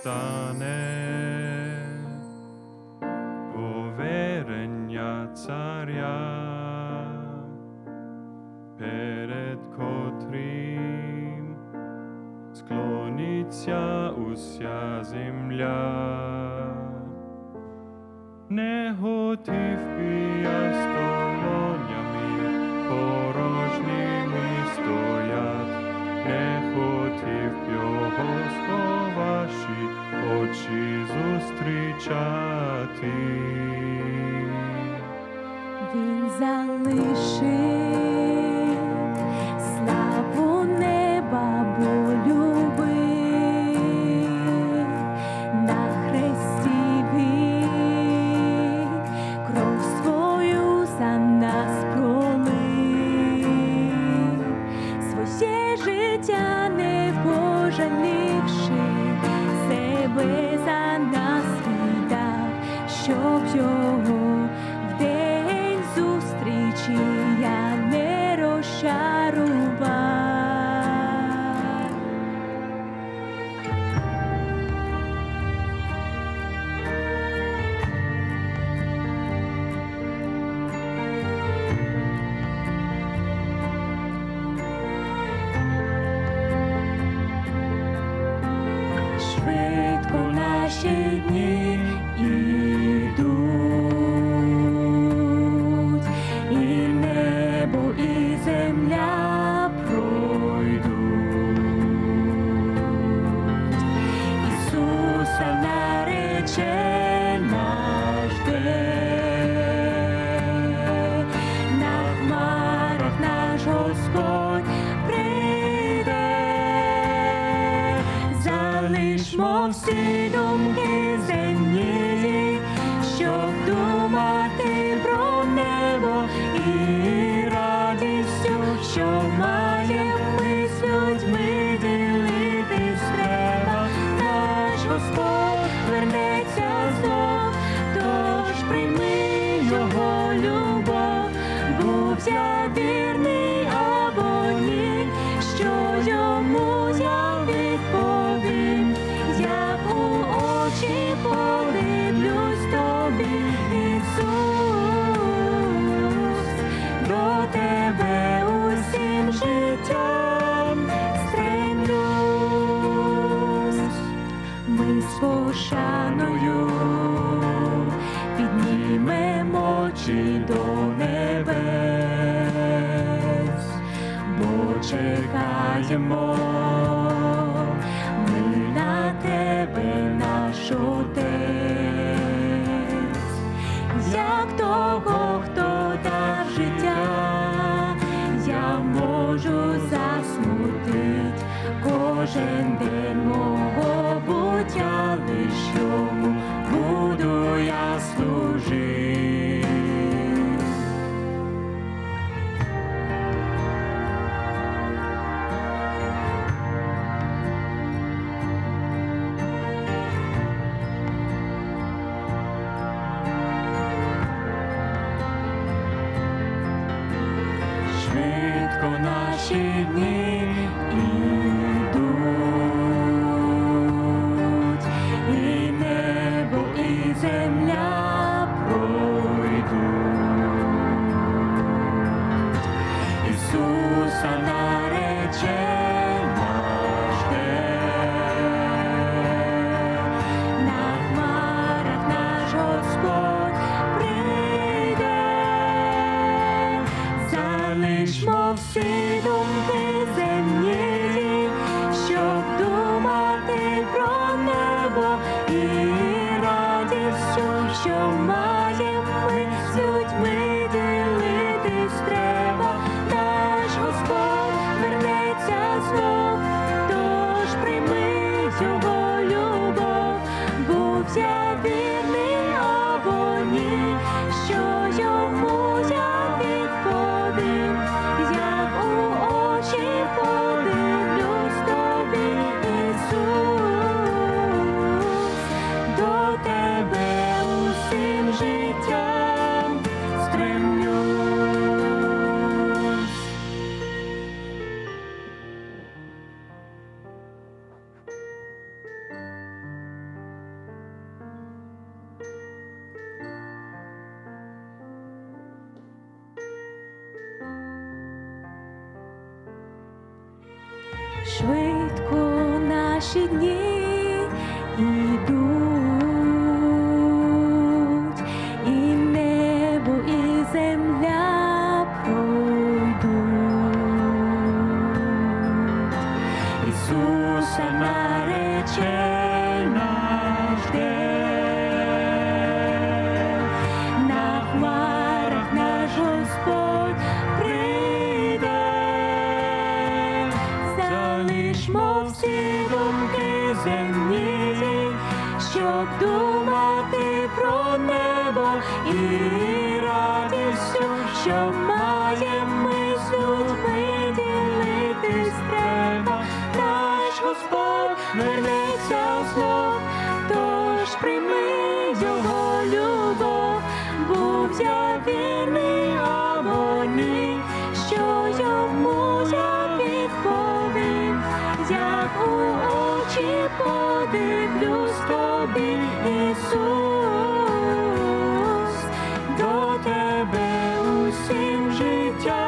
stane. poverenja țaria peret kotrim sklonitsia usia zemlja. Nehotiv piastor очі зустрічати. Він залишив славу неба, бо любив, на хресті він кров свою за нас пролив, своє життя не пожалів. 세동대 очі до небес, бо чекаємо. швидко наші дні. strength. Наші дні ідуть, і небо, і земля пройдуть. Ісуса наречена жде, на хмарах наш Господь прийде, залишмо всі щоб думати про небо і радістю, що маємо ми з людьми ділитись треба. Наш Господь вернеться знов, тож прийми його любов, був я вірний або ні, що йому я відповім, як у очі тобі, Ісус, до тебе усім життям.